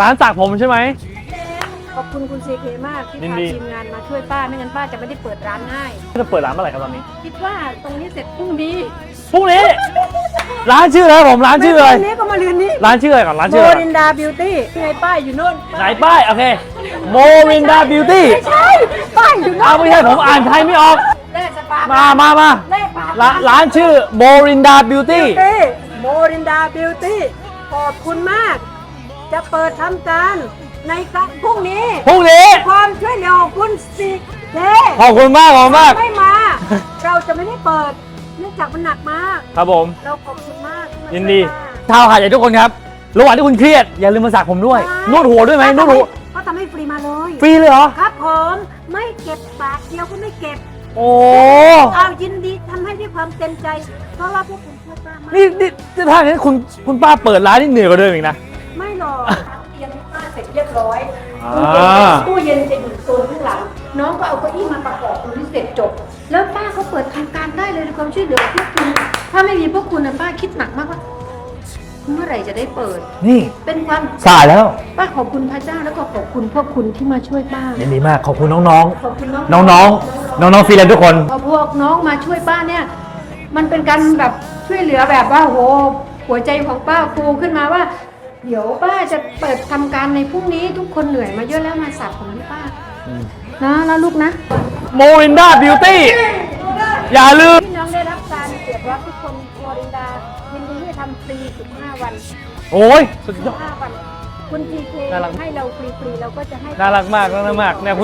ร้านสักผมใช่ไหม ขอบคุณคุณเซเคมากที่ยินพาดี ทีมงานมาช่วยป้าไม่งั้นป้าจะไม่ได้เปิดร้านง่าย จะเปิดร้านเมื่อไหร่ครับตอนนี้คิดว่าตรงนี้เสร็จพรุ่งนี้พรุ่งนี้ร้านชื่ออะไรครับผมร้านชื่ออะไรพรุ่งนี้ก็มาเรียนนี้ร้านชื่ออะไรก่อนร้านโมชื่ออะไรรินดาบิวตี้ไงป้ายอยู่นู่นไหนป้ายโอเคโมรินดาบิวตี้ไม่ใช่ป้ายอยู่นู่นเอาไม่ใช่ผมอ่านไทยไม่ออกเล่สปามามามาเล่ปาร้านร้านชื่อโมรินดาบิวตี้ ตี้โมรินดาบิวตี้ขอบคุณมาก จะเปิดทำการในครั้งพรุ่งนี้ พรุ่งนี้ ความช่วยเหลือของคุณสิเคขอบคุณมากขอบคุณมาก ไม่มา เราจะไม่ได้เปิดเนื่องจากมันหนักมาก ครับผม เราขอบคุณมากที่มายินดีช่วยป้าชาวหาดใหญ่ทุกคนครับ ระหว่างที่คุณเครียด อย่าลืมมาสักผมด้วยนวดหัวด้วยไหมนวดหัวเขาทำให้ฟรีมาเลย ฟรีเลยเหรอ ครับผมไม่เก็บบาทเดียวก็ไม่เก็บโอ้ เอายินดีทำให้ด้วยความเต็มใจ เพราะว่าพวกคุณช่วยป้ามากนี่นี่ถ้าอย่างนั้นคุณคุณป้าเปิดร้านนี่เหนื่อยกว่าเดิมอีกนะ ร็จเรียบร้อยอ่าตู้เย็นจะอยู่โซนข้างหลัง น้องก็เอาเก้าอี้มาประกอบตรงนี้เสร็จจบ แล้วป้าก็เปิดทำการได้เลยในความช่วยเหลือพวกคุณถ้าไม่มีพวกคุณนะป้าคิดหนักมากว่า เมื่อไหร่จะได้เปิด นี่เป็นความสายแล้ว ป้าขอบคุณพระเจ้าแล้วก็ขอบคุณพวกคุณที่มาช่วยป้า ยินดีมากขอบคุณน้องขอบคุณน้องๆ น้องๆ น้องๆฟรีแลนซ์ทุกคน พอพวกน้องมาช่วยป้าเนี่ย มันเป็นการแบบช่วยเหลือแบบว่าโหหัวใจของป้าฟูขึ้นมาว่า เดี๋ยวป้าจะเปิดทำการในพรุ่งนี้ทุกคนเหนื่อยมาเยอะแล้วมาสับผมให้ป้านะแล้วลูกนะ โมรินดาบิวตี้อย่าลืม พี่น้องได้รับการเสียบรับทุกคนโมรินดายินดีที่ทำฟรี15 วันโอ้ยสุดยอด 15วัน คุณทีเคน่ารัก ให้เราฟรีๆเราก็จะให้ น่ารักมากน่ารักมากเนี่ย